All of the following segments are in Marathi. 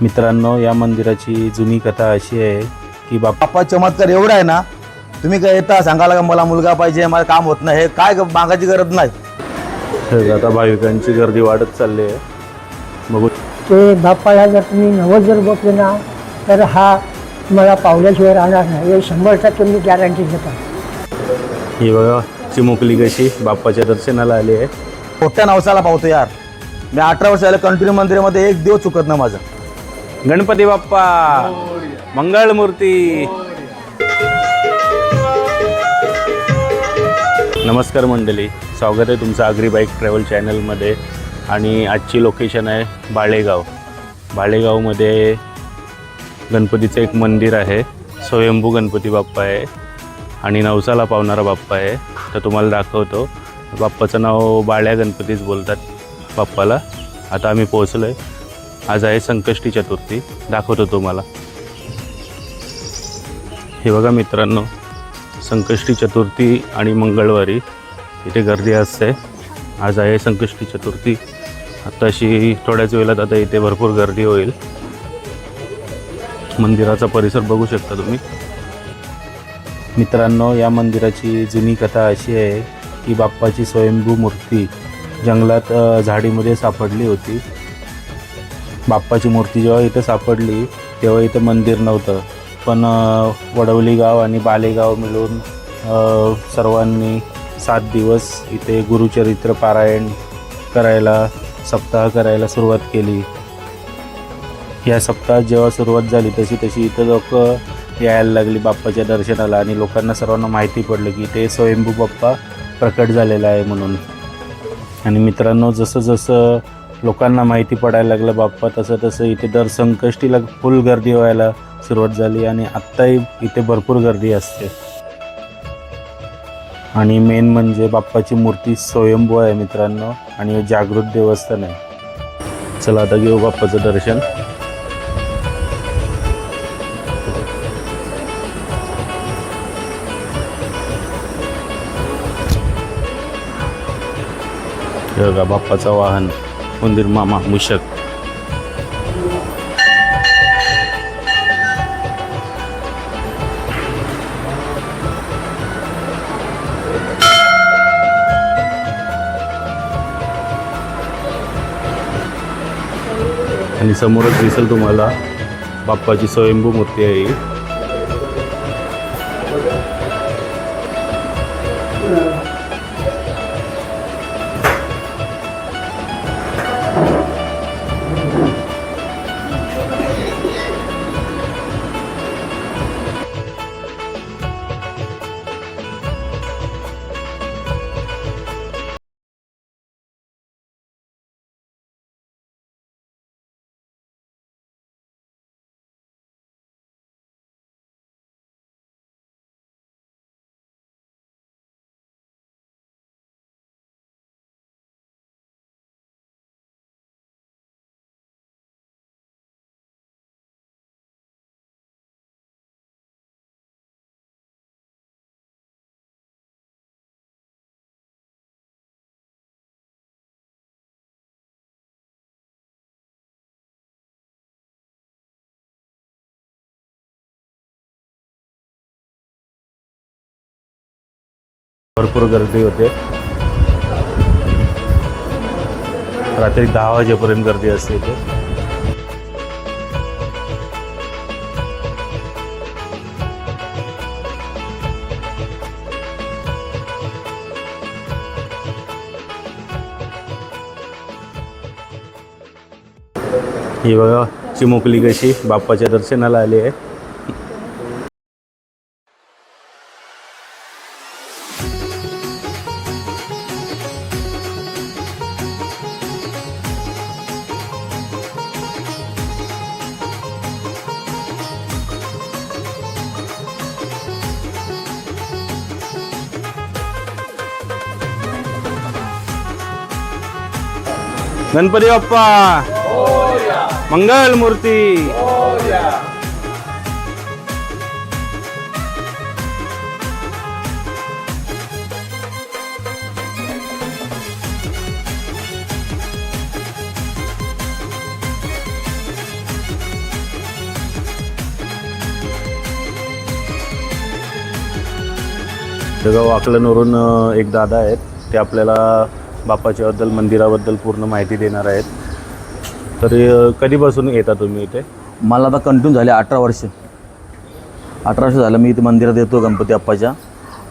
मित्रांनो या मंदिराची जुनी कथा अशी आहे की बाप्पा बाप्पा चमत्कार एवढा आहे ना तुम्ही काय येता सांगायला का मला मुलगा पाहिजे मला काम होत नाही हे काय ग- मागायची गरज नाही. आता भाविकांची गर्दी वाढत चालली आहे. बघू ते बाप्पाला जर तुम्ही नवस जर बसले ना तर हा तुम्हाला पावल्याशिवाय राहणार नाही. हे शंभर टक्के मी गॅरंटी देतो. ही बघा चिमुकली कशी बाप्पाच्या दर्शनाला आली आहे. मोठ्या नवसाला पावतो यार. मी अठरा वर्ष झाले कंटिन्यू मंदिरामध्ये एक दिवस चुकत नाही माझं. गणपती बाप्पा मंगळ मूर्ती नमस्कार मंडळी स्वागत आहे तुमचं आगरी बाईक ट्रॅव्हल चॅनलमध्ये आणि आजची लोकेशन आहे बाळेगाव. बाळेगावमध्ये गणपतीचं एक मंदिर आहे. स्वयंभू गणपती बाप्पा आहे. आणि नवसाला पावणारा बाप्पा आहे. तर तुम्हाला दाखवतो. बाप्पाचं नाव बाळ्या गणपतीच बोलतात बाप्पाला. आता आम्ही पोहोचलो आहे आज आहे संकष्टी चतुर्थी दाखवतो तुम्हाला. हे बघा मित्रांनो संकष्टी चतुर्थी आणि मंगळवारी इथे गर्दी असते. आज आहे संकष्टी चतुर्थी आत्ताशी थोड्याच वेळात आता इथे भरपूर गर्दी होईल. मंदिराचा परिसर बघू शकता तुम्ही. मित्रांनो या मंदिराची जुनी कथा अशी आहे की बाप्पाची स्वयंभू मूर्ती जंगलात झाडीमध्ये सापडली होती. बाप्पाची मूर्ती जेव्हा इथं सापडली तेव्हा इथं मंदिर नव्हतं. पण वडवली गाव आणि बालेगाव मिळून सर्वांनी सात दिवस इथे गुरुचरित्र पारायण करायला सप्ताह करायला सुरुवात केली. या सप्ताहात जेव्हा सुरुवात झाली तशी तशी इथं लोक यायला लागली बाप्पाच्या दर्शनाला आणि लोकांना सर्वांना माहिती पडलं की ते स्वयंभू बाप्पा प्रकट झालेला आहे म्हणून. आणि मित्रांनो जसं जसं लोकांना माहिती पडायला लागलं बाप्पा तसं तसं इथे दर संकष्टीला फुल गर्दी व्हायला सुरुवात झाली आणि आत्ताही इथे भरपूर गर्दी असते. आणि मेन म्हणजे बाप्पाची मूर्ती स्वयंभू आहे मित्रांनो आणि जागृत देवस्थान आहे. चला आता घेऊ बाप्पाचं दर्शन. बघा बाप्पाचं वाहन. मंदिर मामा मुशक आणि समोरच दिसेल तुम्हाला बाप्पाची स्वयंभू मूर्ती आहे ही. भरपूर गर्दी होते. रात्री दहा वाजेपर्यंत गर्दी असते इथे. ही बघा चिमुकली कशी बाप्पाच्या दर्शनाला आली आहे. गणपती बाप्पा. मंगल मूर्ती जगाव आकलनवरून एक दादा आहेत. ते आपल्याला बाप्पाच्याबद्दल मंदिराबद्दल पूर्ण माहिती देणार आहेत. तर अ, कधीपासून येता तुम्ही इथे? मला आता कंटिन्यू झाले अठरा वर्ष. अठरा वर्ष झालं मी इथे मंदिरात येतो गणपती अप्पाच्या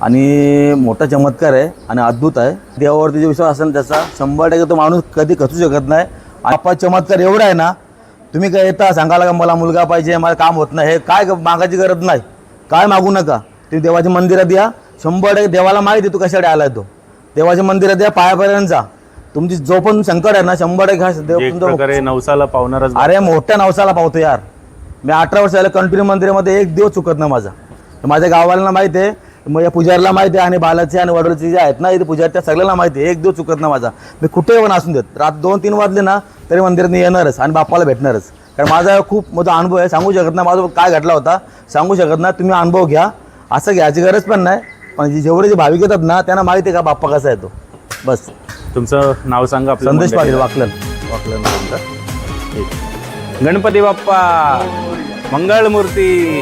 आणि मोठा चमत्कार आहे आणि अद्भुत आहे. देवावरती जो विश्वास असेल त्याचा शंभर टक्के तो माणूस कधी खचू शकत नाही. आप्पा चमत्कार एवढा आहे ना तुम्ही काय येता सांगायला का मला मुलगा पाहिजे मला काम होत नाही हे काय ग- मागायची गरज नाही. काय मागू नका. तुम्ही देवाच्या मंदिरात या. शंभर टक्के देवाला माहिती आहे तू कशाकडे आलाय तो. देवाच्या मंदिरात या पायापर्यंत जा. तुमची जो पण संकट आहे ना शंभर देव एक तुमचा प्रकारे नवसाला पावणारच अरे मोठ्या नवसाला पावतो यार. मी अठरा वर्ष झालं कंटिन्यू मंदिरामध्ये एक दिवस चुकत नाही माझा. माझ्या गावाला माहिती आहे या पुजारीला माहिती आहे आणि बालाचे आणि वडोलचे जे आहेत ना इथे पुजारी त्या सगळ्यांना माहिती आहे एक दिवस चुकत नाही माझा. मी कुठेही पण असून देत. रात दोन तीन वाजले ना तरी मंदिरात मी येणारच आणि बाप्पाला भेटणारच. कारण माझा खूप मोठा अनुभव आहे. सांगू शकत नाही माझा काय घडला होता. सांगू शकत नाही तुम्ही अनुभव घ्या. असं घ्यायची गरज पण नाही. पण जे- जेवढे जे भाविक येतात ना त्यांना माहिती आहे का बाप्पा कसा येतो बस तुमचं नाव सांगा आपल्या संदेश पाटील. वाकलन वाकलन. ठीक. गणपती बाप्पा मंगळमूर्ती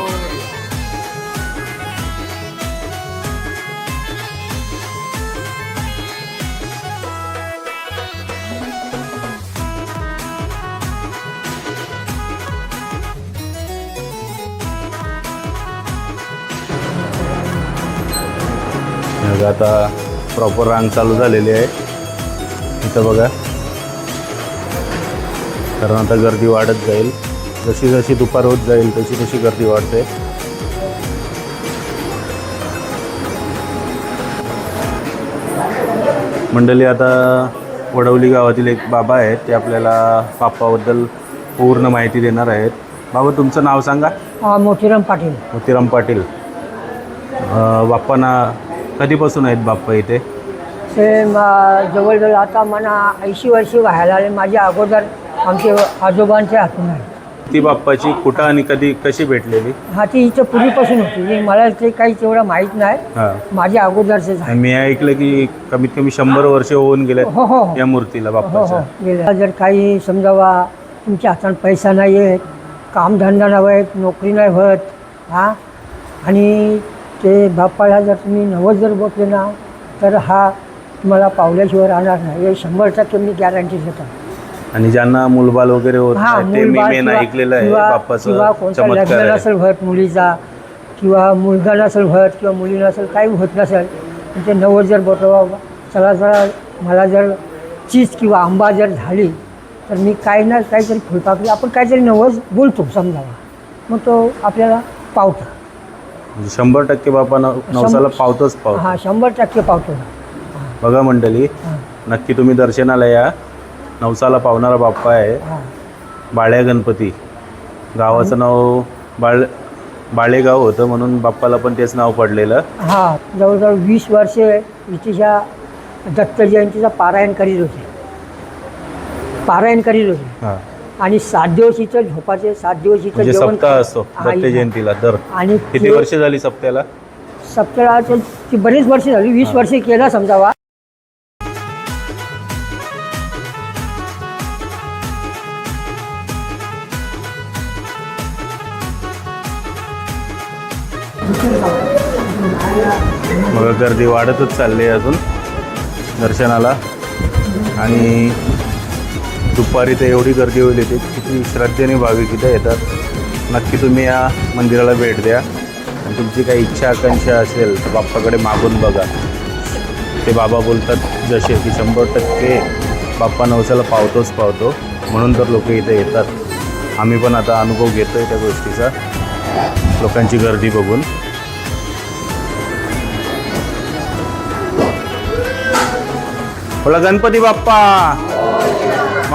मग आता प्रॉपर रांग चालू झालेली आहे. इथं बघा. कारण आता गर्दी वाढत जाईल. जशी जशी दुपार होत जाईल तशी तशी गर्दी वाढते. मंडळी आता वडवली गावातील एक बाबा आहेत. ते आपल्याला बाप्पाबद्दल पूर्ण माहिती देणार आहेत. बाबा तुमचं नाव सांगा. मोतीराम पाटील. मोतीराम पाटील. बाप्पांना कधीपासून आहेत बाप्पा इथे? ते जवळजवळ आता मला ऐंशी वर्षी व्हायला आले माझ्या अगोदर आमचे आजोबांच्या हातून आहे. ती बाप्पाची कुठं आणि कधी कशी भेटलेली? हा ती इथं पूर्वीपासून होती. मला ते काही तेवढं माहीत नाही. हां. माझ्या अगोदरचे झाले मी ऐकलं की कमीत कमी शंभर वर्ष होऊन गेले हो हो हो. या मूर्तीला हो हो बाप्पाच्या. गेलं. जर काही समजावा तुमच्या हातात पैसा नाही आहे कामधंदा नाही नोकरी नाही होत हा? आणि ते बाप्पाला जर तुम्ही नवस जर बघले ना तर हा तुम्हाला पावल्याशिवाय राहणार नाही. हे शंभर टक्के मी गॅरंटी देतो. आणि ज्यांना मुलबाल वगैरे होत हा नाही, ते मी मूलबाळ मेन किंवा- ऐकलेलं आहे किंवा किंवा बाप्पाचं कोणता चमत्कार लग्न आहे नसेल होत मुलीचा किंवा मुलगा नसेल होत किंवा मुली नसेल काही होत नसेल पण ते नवस जर बटवा चला जरा मला जर चीज किंवा आंबा जर झाली तर मी काही ना काहीतरी फुलपाकळी आपण काहीतरी नवस बोलतो समजावा मग तो आपल्याला पावतो. शंभर टक्के बाप्पा नव- नवसाला पावतोच पावतो. हा शंभर टक्के पावतो. बघा मंडळी हां. नक्की तुम्ही दर्शनाला या. नवसाला पावणारा बाप्पा आहे. हां. बाळ्या गणपती. गावाचं नाव बाळ बाळेगाव होतं म्हणून बाप्पाला पण तेच नाव पडलेलं. हा जवळजवळ वीस वर्षे इतिशा दत्त जयंतीचा पारायण करीत होते. पारायण करीत होते. हां. आणि सात दिवस इथं झोपाचे सात दिवस इथं म्हणजे जेवण सप्ताह असतो हा, दत्त जयंतीला दर. आणि किती वर्ष झाली सप्त्याला? सप्ताहाचे ती बरीच वर्ष झाली वीस वर्ष केला समजावा. मग गर्दी वाढतच चालली आहे अजून दर्शनाला. आणि दुपारी तर एवढी गर्दी होईल इथे किती श्रद्धेने भाविक इथे येतात. नक्की तुम्ही या मंदिराला भेट द्या. आणि तुमची काही इच्छा आकांक्षा असेल तर बाप्पाकडे मागून बघा. ते बाबा बोलतात जसे की शंभर टक्के बाप्पा नवसाला पावतोच पावतो. म्हणून तर लोक इथे येतात. आम्ही पण आता अनुभव घेतो आहे त्या गोष्टीचा. लोकांची गर्दी बघून. बोला गणपती बाप्पा!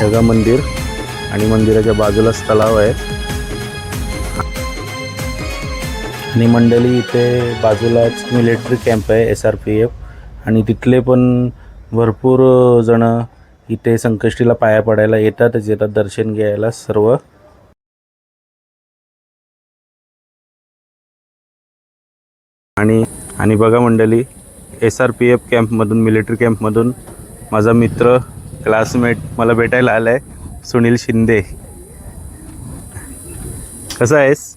ढगा मंदिर आणि मंदिराच्या बाजूलाच तलाव आहे. आणि मंडळी इथे बाजूलाच मिलिटरी कॅम्प आहे एस आर पी एफ आणि तिथले पण भरपूर जण इथे संकष्टीला पाया पडायला येतातच येतात दर्शन घ्यायला सर्व. आणि आणि बघा मंडळी एस आर पी एफ कॅम्पमधून मिलिटरी कॅम्पमधून माझा मित्र क्लासमेट मला भेटायला आला आहे सुनील शिंदे. कसा आहेस?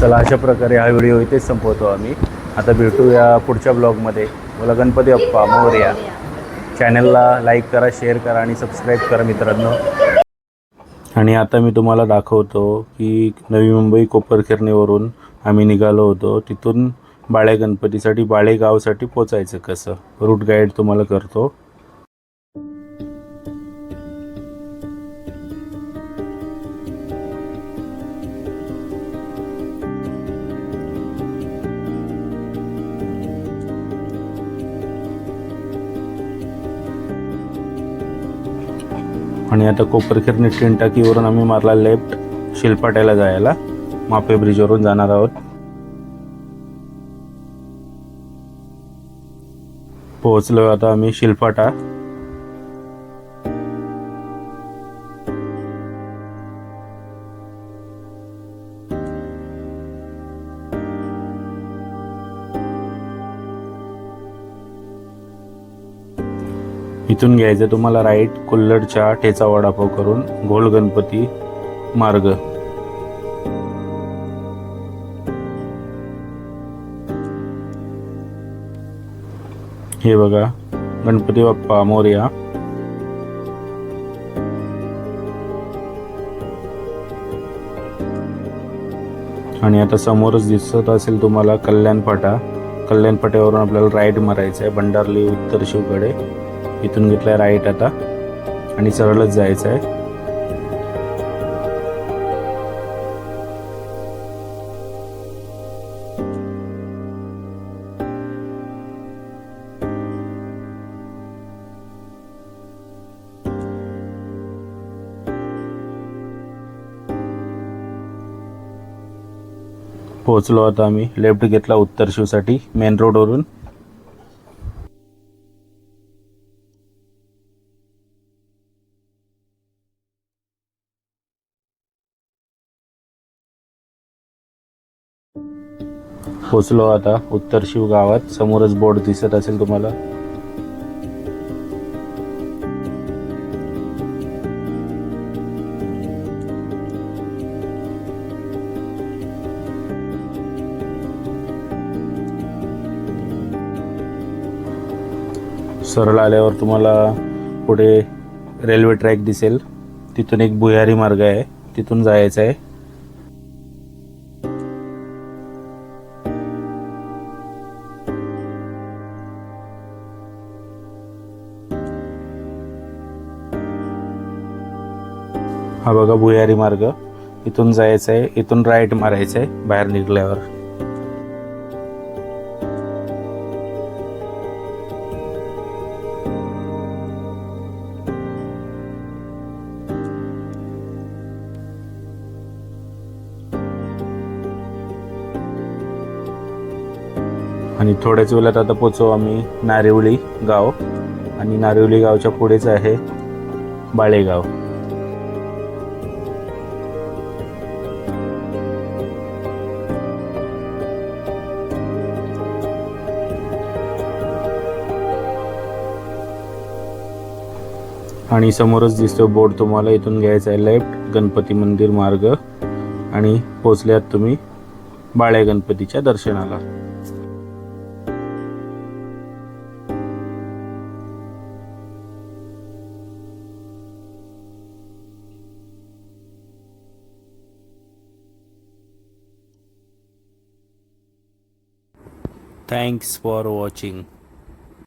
चला अशा प्रकारे हा व्हिडिओ इथेच संपवतो आम्ही. आता भेटूया पुढच्या ब्लॉगमध्ये. मला गणपती अप्पा मोरया. चॅनलला लाईक करा शेअर करा आणि सबस्क्राईब करा मित्रांनो. आणि आता मी तुम्हाला दाखवतो की नवी मुंबई कोपरखिरणीवरून आम्ही निघालो होतो. तिथून बाळे गणपतीसाठी बाळे गावसाठी पोचायचं कसं? रूट गाईड तुम्हाला करतो. आणि आता कोपरखेरणी ट्रेन टाकीवरून आम्ही मारला लेफ्ट शिलपाट्याला जायला. मापे ब्रिजवरून जाणार आहोत. पोहोचलो आता आम्ही शिलपाटा. इथून घ्यायचं तुम्हाला राईट कुल्लडच्या ठेचा वडापाव करून घोल गणपती मार्ग. हे बघा गणपती बाप्पा मोर्या. आणि आता समोरच दिसत असेल तुम्हाला कल्याण फाटा कल्याण फाट्यावरून आपल्याला राईट मारायचं आहे भंडारली उत्तर शिवकडे. इथून घेतलाय राईट आता. आणि सरळच जायचं आहे पोहोचलो आता आम्ही. लेफ्ट घेतला उत्तर शिवसाठी मेन रोडवरून पोचलो आता उत्तर शिव गावात. समोरच बोर्ड दिसत असेल तुम्हाला. सरळ आल्यावर तुम्हाला पुढे रेल्वे ट्रॅक दिसेल. तिथून एक भुयारी मार्ग आहे. तिथून जायचं आहे. हा बघा भुयारी मार्ग. इथून जायचं आहे इथून राईट मारायचं आहे बाहेर निघल्यावर. आणि थोड्याच वेळात आता पोचू आम्ही नारिवली गाव. आणि नारिवली गावच्या पुढेच आहे बाळेगाव. आणि समोरच दिसतो बोर्ड तुम्हाला इथून घ्यायचा आहे लेफ्ट गणपती मंदिर मार्ग. आणि पोचल्यात तुम्ही बाळ्या गणपतीच्या दर्शनाला. Thanks for watching